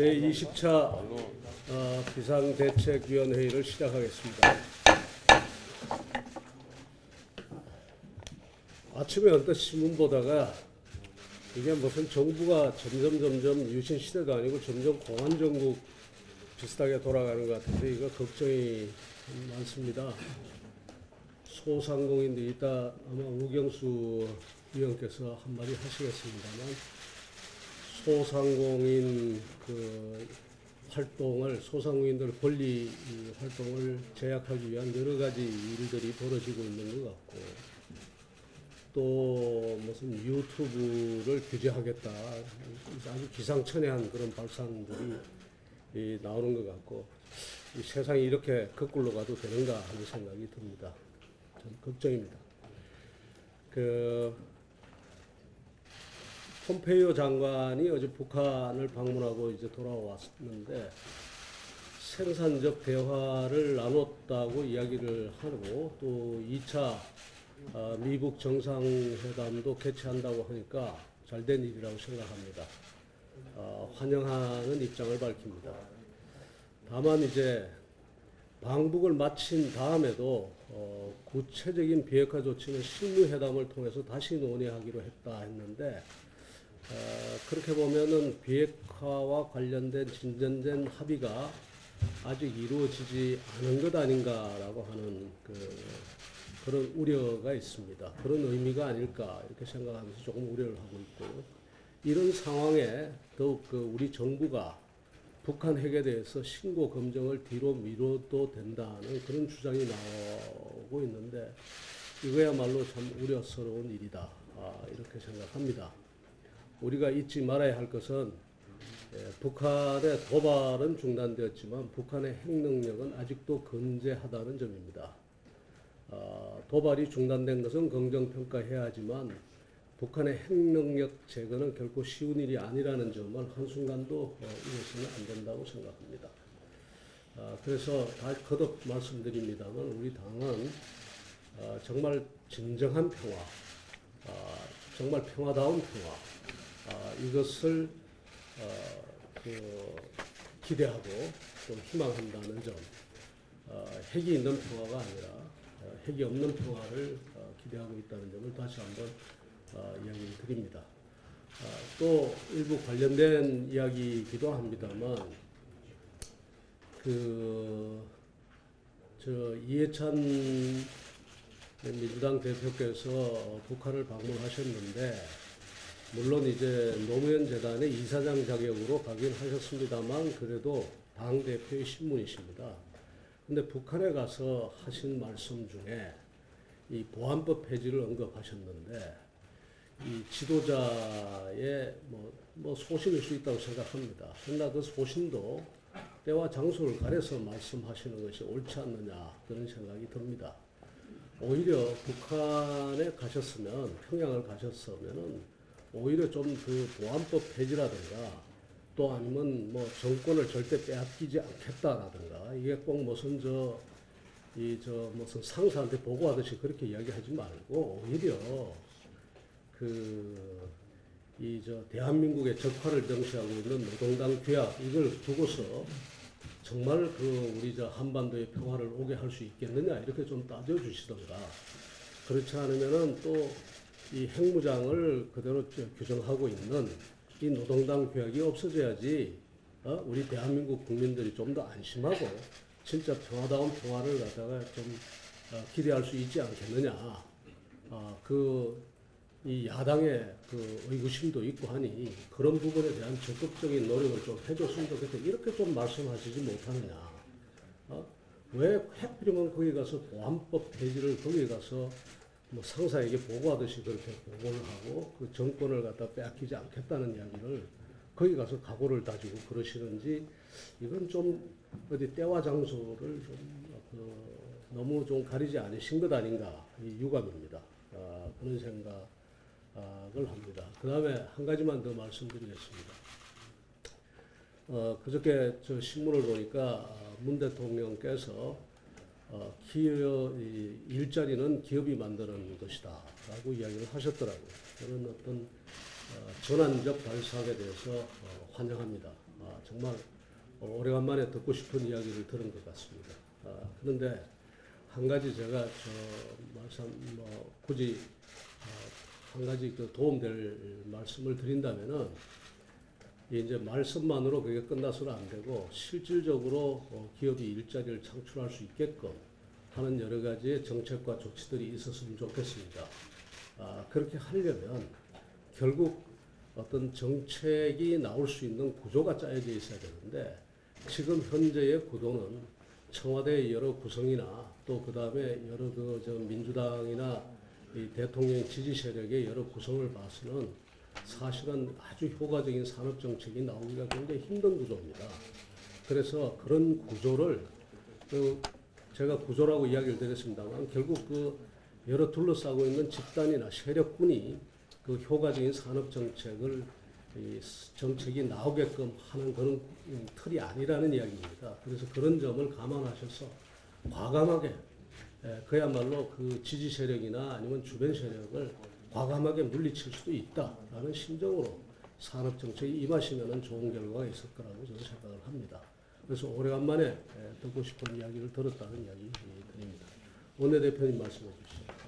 제20차 어, 비상대책위원회의를 시작하겠습니다. 아침에 언뜻 신문 보다가 이게 무슨 정부가 점점 점점 유신 시대도 아니고 점점 공안 정국 비슷하게 돌아가는 것 같은데 이거 걱정이 참 많습니다. 소상공인들 이따 아마 우경수 위원께서 한마디 하시겠습니다만 소상공인 그 활동을 소상공인들 권리 이 활동을 제약하기 위한 여러 가지 일들이 벌어지고 있는 것 같고 또 무슨 유튜브를 규제하겠다 아주 기상천외한 그런 발상들이 이 나오는 것 같고 이 세상이 이렇게 거꾸로 가도 되는가 하는 생각이 듭니다. 참 걱정입니다. 그 폼페이오 장관이 어제 북한을 방문하고 이제 돌아왔는데 생산적 대화를 나눴다고 이야기를 하고 또 2차 아, 미국 정상회담도 개최한다고 하니까 잘된 일이라고 생각합니다. 아, 환영하는 입장을 밝힙니다. 다만 이제 방북을 마친 다음에도 어, 구체적인 비핵화 조치는 실무회담을 통해서 다시 논의하기로 했다 했는데 어, 그렇게 보면은 비핵화와 관련된 진전된 합의가 아직 이루어지지 않은 것 아닌가라고 하는 그 그런 우려가 있습니다. 그런 의미가 아닐까 이렇게 생각하면서 조금 우려를 하고 있고 이런 상황에 더욱 그 우리 정부가 북한 핵에 대해서 신고 검증을 뒤로 미뤄도 된다는 그런 주장이 나오고 있는데 이거야말로 참 우려스러운 일이다 아, 이렇게 생각합니다. 우리가 잊지 말아야 할 것은 예, 북한의 도발은 중단되었지만 북한의 핵 능력은 아직도 건재하다는 점입니다. 아, 도발이 중단된 것은 긍정평가해야 하지만 북한의 핵 능력 제거는 결코 쉬운 일이 아니라는 점을 한순간도 어, 잊어서는 안 된다고 생각합니다. 아, 그래서 다 거듭 말씀드립니다만 우리 당은 아, 정말 진정한 평화, 아, 정말 평화다운 평화, 아, 이것을 어, 그 기대하고 좀 희망한다는 점, 어, 핵이 있는 평화가 아니라 어, 핵이 없는 평화를 어, 기대하고 있다는 점을 다시 한번 어, 이야기 드립니다. 아, 또 일부 관련된 이야기이기도 합니다만 그 저 이해찬 민주당 대표께서 북한을 방문하셨는데 물론 이제 노무현 재단의 이사장 자격으로 가긴 하셨습니다만 그래도 당 대표의 신문이십니다. 근데 북한에 가서 하신 말씀 중에 이 보안법 폐지를 언급하셨는데 이 지도자의 뭐, 뭐 소신일 수 있다고 생각합니다. 그러나 그 소신도 때와 장소를 가려서 말씀하시는 것이 옳지 않느냐 그런 생각이 듭니다. 오히려 북한에 가셨으면 평양을 가셨으면은 오히려 좀 그 보안법 폐지라든가 또 아니면 뭐 정권을 절대 빼앗기지 않겠다라든가 이게 꼭 무슨 저 이 저 무슨 상사한테 보고하듯이 그렇게 이야기하지 말고 오히려 그 이 저 대한민국의 적화를 명시하고 있는 노동당 규약 이걸 두고서 정말 그 우리 저 한반도의 평화를 오게 할 수 있겠느냐 이렇게 좀 따져 주시던가 그렇지 않으면은 또 이 핵무장을 그대로 저 규정하고 있는 이 노동당 규약이 없어져야지 어? 우리 대한민국 국민들이 좀 더 안심하고 진짜 평화다운 평화를 갖다가 좀 어, 기대할 수 있지 않겠느냐. 아, 그, 이 야당의 그 의구심도 있고 하니 그런 부분에 대한 적극적인 노력을 좀 해줬으면 좋겠다. 이렇게 좀 말씀하시지 못하느냐. 어? 왜 해필이면 거기 가서 보안법 폐지를 거기 가서 뭐 상사에게 보고하듯이 그렇게 보고를 하고 그 정권을 갖다 빼앗기지 않겠다는 이야기를 거기 가서 각오를 다지고 그러시는지 이건 좀 어디 때와 장소를 좀 그, 너무 좀 가리지 않으신 것 아닌가 이 유감입니다. 아, 그런 생각을 합니다. 그 다음에 한 가지만 더 말씀드리겠습니다. 어, 그저께 저 신문을 보니까 아, 문 대통령께서 어, 기업, 이 일자리는 기업이 만드는 것이다. 라고 이야기를 하셨더라고요. 저는 어떤 어, 전환적 발상에 대해서 어, 환영합니다. 아, 아, 정말 어, 오래간만에 듣고 싶은 이야기를 들은 것 같습니다. 아, 그런데 한 가지 제가 저 말씀 뭐 굳이 어, 한 가지 그 도움될 말씀을 드린다면은 이제 말씀만으로 그게 끝나서는 안 되고 실질적으로 어, 기업이 일자리를 창출할 수 있게끔 하는 여러 가지의 정책과 조치들이 있었으면 좋겠습니다. 아, 그렇게 하려면 결국 어떤 정책이 나올 수 있는 구조가 짜여져 있어야 되는데 지금 현재의 구도는 청와대의 여러 구성이나 또 그 다음에 여러 그 저 민주당이나 이 대통령 지지 세력의 여러 구성을 봐서는 사실은 아주 효과적인 산업 정책이 나오기가 굉장히 힘든 구조입니다. 그래서 그런 구조를 그 제가 구조라고 이야기를 드렸습니다만 결국 그 여러 둘러싸고 있는 집단이나 세력군이 그 효과적인 산업 정책을 이 정책이 나오게끔 하는 그런 틀이 아니라는 이야기입니다. 그래서 그런 점을 감안하셔서 과감하게 에, 그야말로 그 지지 세력이나 아니면 주변 세력을 과감하게 물리칠 수도 있다라는 심정으로 산업 정책이 임하시면 좋은 결과가 있을 거라고 저는 생각을 합니다. 그래서 오래간만에 에, 듣고 싶은 이야기를 들었다는 이야기 드립니다. 원내대표님 말씀해 주시죠.